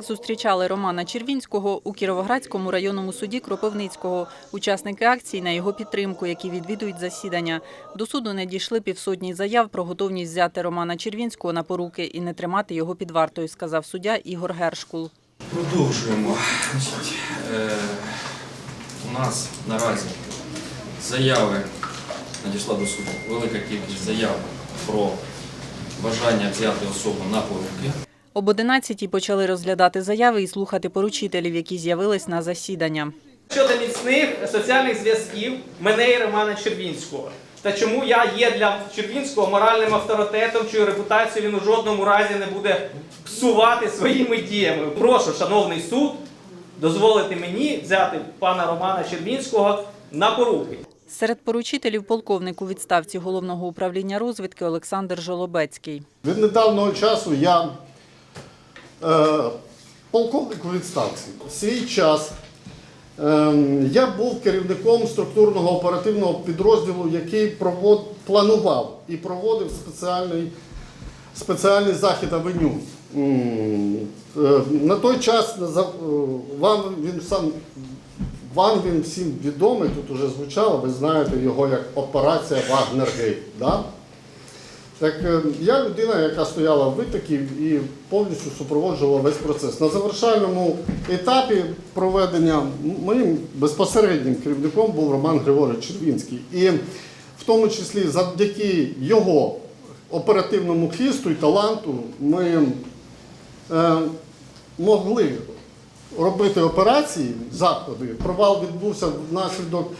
Так зустрічали Романа Червінського у Кіровоградському районному суді Кропивницького. Учасники акції на його підтримку, які відвідують засідання. До суду не дійшли півсотні заяв про готовність взяти Романа Червінського на поруки і не тримати його під вартою, сказав суддя Ігор Гершкул. Продовжуємо. Е, у нас наразі заяви надійшла до суду велика кількість заяв про бажання взяти особу на поруки. Об 11-й почали розглядати заяви і слухати поручителів, які з'явились на засідання. Щодо міцних соціальних зв'язків мене і Романа Червінського. Та чому я є для Червінського моральним авторитетом, чию репутацію він у жодному разі не буде псувати своїми діями. Прошу, шановний суд, дозволити мені взяти пана Романа Червінського на поруки. Серед поручителів полковник у відставці головного управління розвідки Олександр Жолобецький. Від недавнього часу я полковник у відставці. В свій час е, я був керівником структурного оперативного підрозділу, який провод, планував і проводив спеціальний, спеціальний захід авеню. Е, На той час е, вам він сам вам він всім відомий, тут уже звучало, ви знаєте його як операція Вагнергейт. Да? Так е, я людина, яка стояла в витокі і повністю супроводжувала весь процес. На завершальному етапі проведення моїм безпосереднім керівником був Роман Григорович Червінський. І в тому числі завдяки його оперативному хисту і таланту ми е, могли робити операції, заходи. Провал відбувся внаслідок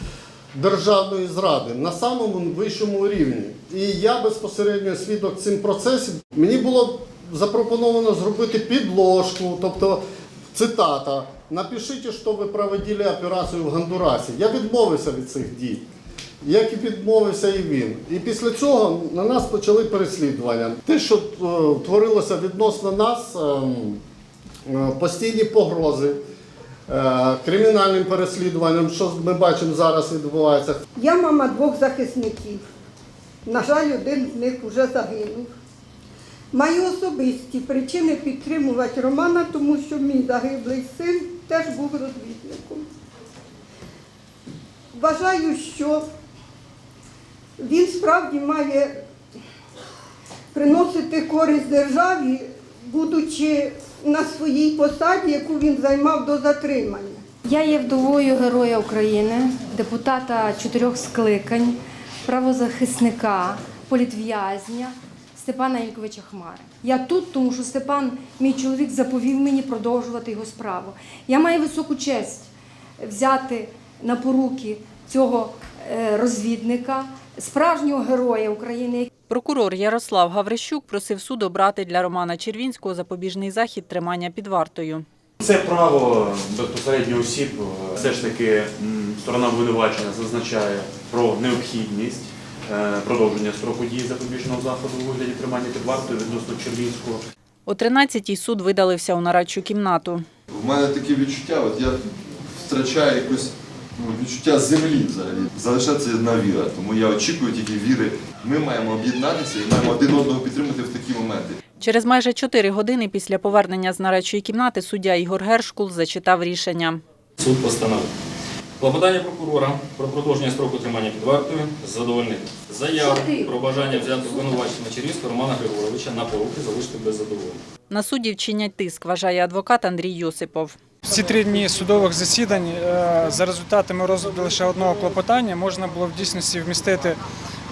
державної зради на самому вищому рівні. І я безпосередньо свідок цим процесів. Мені було запропоновано зробити підложку, тобто цитата. Напишіть, що ви проводили операцію в Гондурасі. Я відмовився від цих дій. Як і відмовився і він. І після цього на нас почали переслідування. Те, що е, творилося відносно нас, ем, е, постійні погрози, кримінальним переслідуванням, що ми бачимо зараз відбувається. Я мама двох захисників. На жаль, один з них вже загинув. Маю особисті причини підтримувати Романа, тому що мій загиблий син теж був розвідником. Вважаю, що він справді має приносити користь державі, будучи на своїй посаді, яку він займав до затримання. Я є вдовою Героя України, депутата чотирьох скликань, правозахисника, політв'язня Степана Ільковича Хмари. Я тут, тому що Степан, мій чоловік, заповів мені продовжувати його справу. Я маю високу честь взяти на поруки цього е, розвідника, справжнього героя України, Прокурор Ярослав Гаврищук просив суд обрати для Романа Червінського запобіжний захід тримання під вартою. Це право безпосередньо осіб. е, Все ж таки сторона обвинувачення зазначає про необхідність е, продовження строку дії запобіжного заходу у вигляді тримання під вартою відносно Червінського. О 13-й суд видалився у нарадчу кімнату. У мене таке відчуття, от я втрачаю якось ну, відчуття землі взагалі. Залишається одна віра. Тому я очікую тільки віри. Ми маємо об'єднатися і маємо один одного підтримати в такі моменти. Через майже 4 години після повернення з нарадчої кімнати суддя Ігор Гершкул зачитав рішення. Суд постановив. Клопотання прокурора про продовження строку тримання під вартою задовольнити. Заяву про бажання взяти обвинувачення Червінського Романа Григоровича на поруки залишити без задоволення. На суддів чинять тиск, вважає адвокат Андрій Йосипов. Ці три дні судових засідань е, за результатами розгляду лише одного клопотання можна було в дійсності вмістити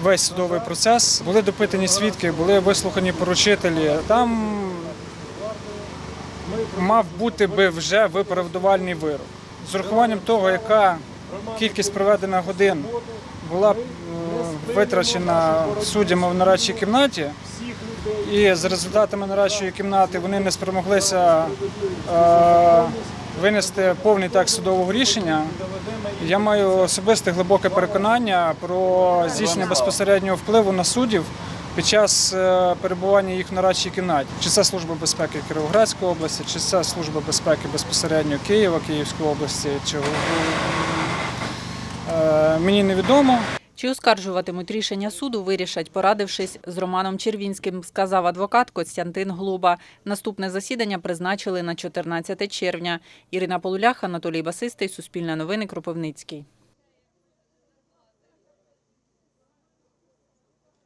весь судовий процес. Були допитані свідки, були вислухані поручителі. Там мав бути би вже виправдувальний вирок. З урахуванням того, яка кількість проведених годин була е, витрачена суддями в нарадчій кімнаті, і за результатами нарадчої кімнати вони не спромоглися е, винести повний текст судового рішення. Я маю особисте глибоке переконання про здійснення безпосереднього впливу на суддів під час е, перебування їх в нарадчій кімнаті. Чи це Служба безпеки Кіровоградської області, чи це Служба безпеки безпосередньо Києва, Київської області, чи е, мені невідомо. Чи оскаржуватимуть рішення суду, вирішать, порадившись з Романом Червінським, сказав адвокат Костянтин Глуба. Наступне засідання призначили на 14 червня. Ірина Полулях, Анатолій Басистий, Суспільне новини, Кропивницький.